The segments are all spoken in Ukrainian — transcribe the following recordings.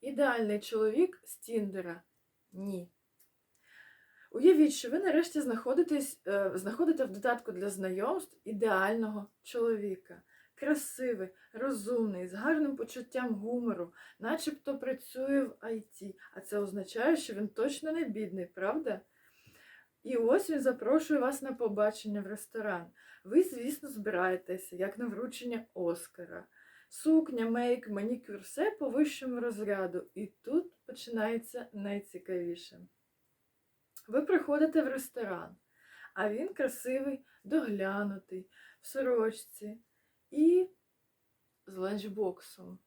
Ідеальний чоловік з Тіндера? Ні. Уявіть, що ви нарешті знаходитесь, е, знаходите в додатку для знайомств ідеального чоловіка. Красивий, розумний, з гарним почуттям гумору, начебто працює в IT, а це означає, що він точно не бідний, правда? І ось він запрошує вас на побачення в ресторан. Ви, звісно, збираєтеся, як на вручення Оскара. Сукня, мейк, манікюр, все по вищому розряду. І тут починається найцікавіше. Ви приходите в ресторан, а він красивий, доглянутий, в сорочці і з ланчбоксом.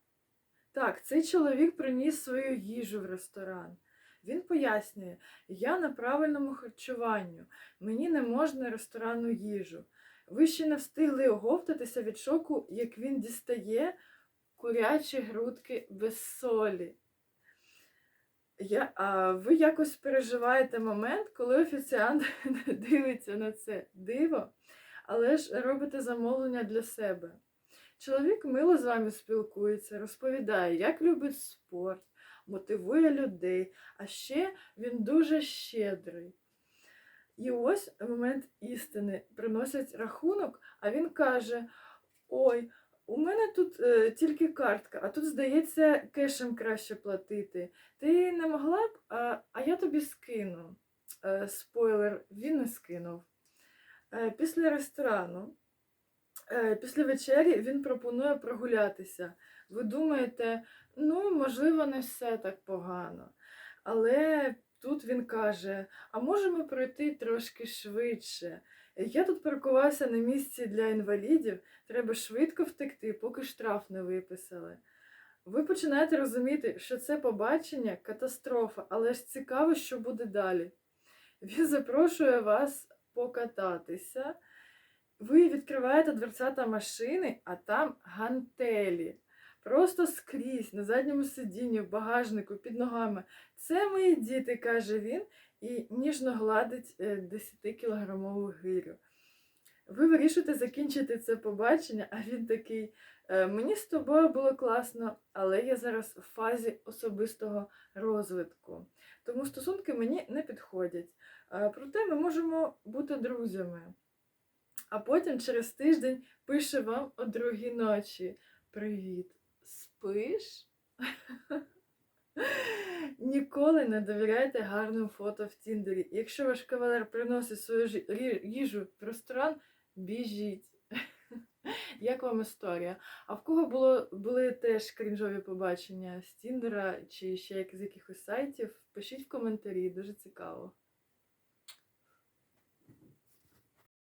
Так, цей чоловік приніс свою їжу в ресторан. Він пояснює, я на правильному харчуванню, мені не можна ресторанну їжу. Ви ще не встигли оговтатися від шоку, як він дістає курячі грудки без солі. Я, а ви якось переживаєте момент, коли офіціант дивиться на це диво, але ж робите замовлення для себе. Чоловік мило з вами спілкується, розповідає, як любить спорт, мотивує людей, а ще він дуже щедрий. І ось момент істини приносять рахунок, а він каже: Ой, у мене тут е, тільки картка, а тут, здається, кешем краще платити. Ти не могла б, а, а я тобі скину. Е, спойлер, він не скинув. Е, після ресторану, е, після вечері він пропонує прогулятися. Ви думаєте, ну, можливо, не все так погано. Але тут він каже: а можемо пройти трошки швидше. Я тут паркувався на місці для інвалідів, треба швидко втекти, поки штраф не виписали. Ви починаєте розуміти, що це побачення катастрофа, але ж цікаво, що буде далі. Він запрошує вас покататися. Ви відкриваєте дверцята машини, а там гантелі. Просто скрізь, на задньому сидінні, в багажнику, під ногами. Це мої діти, каже він, і ніжно гладить 10-кілограмову гирю. Ви вирішуєте закінчити це побачення, а він такий: «Е, мені з тобою було класно, але я зараз в фазі особистого розвитку. Тому стосунки мені не підходять. Е, Проте ми можемо бути друзями. А потім через тиждень пише вам о другій ночі: Привіт, спиш? Ніколи не довіряйте гарним фото в Тіндері. Якщо ваш кавалер приносить свою їжу в ресторан, біжіть. Як вам історія? А в кого було, були теж крінжові побачення з Тіндера чи ще з якихось сайтів? Пишіть в коментарі, дуже цікаво.